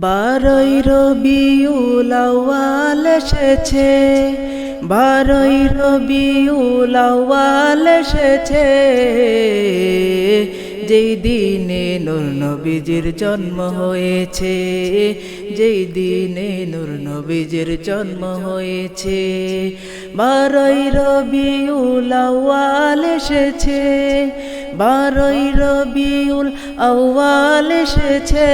বারই রবিউল আউয়াল এসেছে, বারই রবিউল আউয়াল এসেছে। যেই দিনে নূর নবীজির জন্ম হয়েছে, যেই দিনে নূর নবীজির জন্ম হয়েছে, বারই রবিউল আউয়াল এসেছে। বারই রবিউল আউয়াল এসেছে।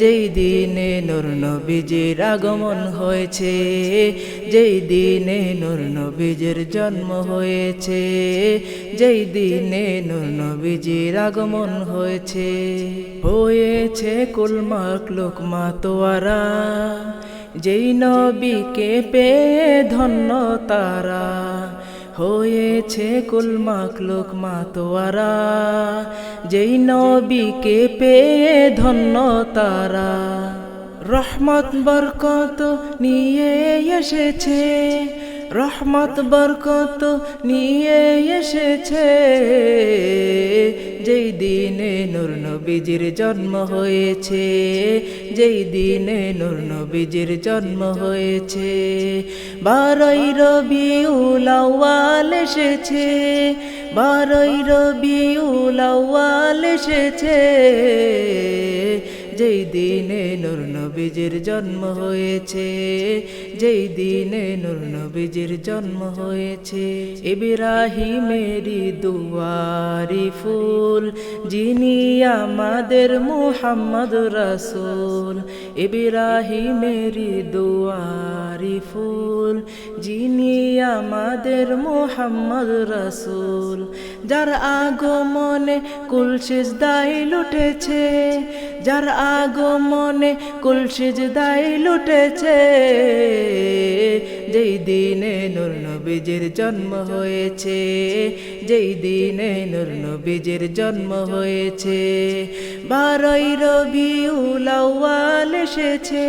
যেই দিনে নূর নবীজির আগমন হয়েছে, যেই দিনে নূর নবীজির জন্ম হয়েছে, যেই দিনে নূর নবীজির আগমন হয়েছে। হয়েছে কুলমাক লোক মাতোয়ারা যেই নবীকে পেয়ে ধন্য তারা হয়েছে কুলমাক লোক মাতোয়ারা যেই নবীকে পেয়ে ধন্য তারা। রহমত বরকত নিয়ে এসেছে রহমত, বরকত নিয়ে এসেছে। যেই দিনে নূর নবীজির জন্ম হয়েছে, যেই দিনে নূর নবীজির জন্ম হয়েছে। বারই রবিউল আউয়াল এসেছে, বারই রবিউল আউয়াল এসেছে। দিনে নূর নবীজির জন্ম হয়েছে, যেই দিনে নূর নবীজির জন্ম হয়েছে, ইব্রাহিমেরি দুয়ারি ফুল, যিনি আমাদের মুহাম্মদ রাসূল, ইব্রাহিমেরি দুয়ারি ফুল, যিনি আমাদের মুহাম্মদ রাসূল, যার আগমনে কুলসিস দাই লুটেছে, যার আগমনে কুলসিজ দাই লুটেছে। যেই দিনে নূর নবীজির জন্ম হয়েছে, যেই দিনে নূর নবীজির জন্ম হয়েছে। বারই রবিউল আউয়াল এসেছে,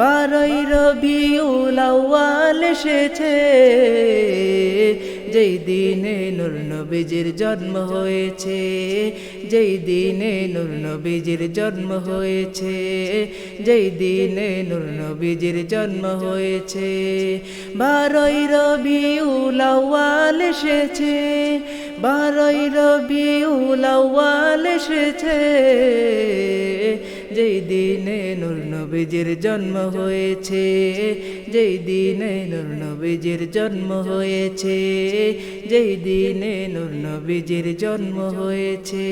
বারই রবিউল উলাওয়াল এসেছে। যেই দিনে নূর নবীজির জন্ম হয়েছে, যেই দিনে নূর নবীজির জন্ম হয়েছে, যেই দিনে নূর নবীজির জন্ম হয়েছে। বারই রবিউল উলাওয়াল এসেছে, বারই রবিউল উলাওয়াল এসেছে। যেই দিনে নূর জন্ম হয়েছে, যেই দিনে নূর জন্ম হয়েছে, যেই দিনে নূর জন্ম হয়েছে।